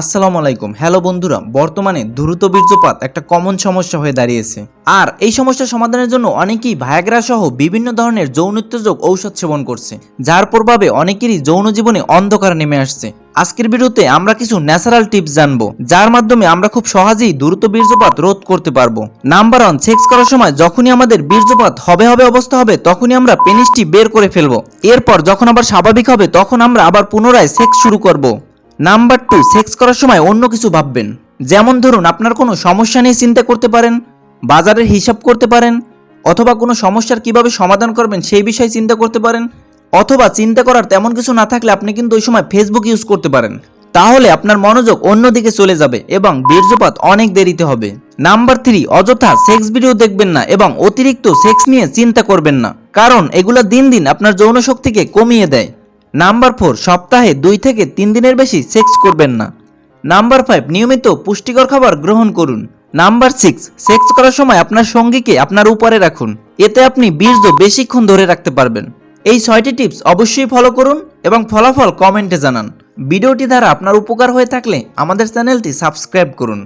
আসসালামু আলাইকুম। হ্যালো বন্ধুরা, বর্তমানে দ্রুত বীর্যপাত একটা কমন সমস্যা হয়ে দাঁড়িয়েছে। আর এই সমস্যা সমাধানের জন্য অনেকেই ভায়াগ্রা সহ বিভিন্ন ধরনের যৌনোত্তেজক ঔষধ সেবন করছে, যার প্রভাবে অনেকেরই যৌন জীবনে অন্ধকার নেমে আসছে। আজকের ভিডিওতে আমরা কিছু ন্যাচারাল টিপস জানব, যার মাধ্যমে আমরা খুব সহজেই দ্রুত বীর্যপাত রোধ করতে পারব। নাম্বার ওয়ান, সেক্স করার সময় যখনই আমাদের বীর্যপাত হবে হবে অবস্থা হবে, তখনই আমরা পেনিসটি বের করে ফেলব। এরপর যখন আবার স্বাভাবিক হবে, তখন আমরা আবার পুনরায় সেক্স শুরু করব। নাম্বার টু, সেক্স করার সময় অন্য কিছু ভাববেন। যেমন ধরুন, আপনার কোনো সমস্যা নিয়ে চিন্তা করতে পারেন, বাজারের হিসাব করতে পারেন, অথবা কোনো সমস্যার কীভাবে সমাধান করবেন সেই বিষয়ে চিন্তা করতে পারেন, অথবা চিন্তা করার তেমন কিছু না থাকলে আপনি কিন্তু ওই সময় ফেসবুক ইউজ করতে পারেন। তাহলে আপনার মনোযোগ অন্যদিকে চলে যাবে এবং বীর্যপাত অনেক দেরিতে হবে। নাম্বার থ্রি, অযথা সেক্স ভিডিও দেখবেন না এবং অতিরিক্ত সেক্স নিয়ে চিন্তা করবেন না। কারণ এগুলো দিন দিন আপনার যৌন শক্তিকে কমিয়ে দেয়। নাম্বার ফোর, সপ্তাহে দুই থেকে তিন দিনের বেশি সেক্স করবেন না। নাম্বার ফাইভ, নিয়মিত পুষ্টিকর খাবার গ্রহণ করুন। নাম্বার সিক্স, সেক্স করার সময় আপনার সঙ্গীকে আপনার উপরে রাখুন। এতে আপনি বীর্য বেশিক্ষণ ধরে রাখতে পারবেন। এই ছয়টি টিপস অবশ্যই ফলো করুন এবং ফলাফল কমেন্টে জানান। ভিডিওটি দ্বারা আপনার উপকার হয়ে থাকলে আমাদের চ্যানেলটি সাবস্ক্রাইব করুন।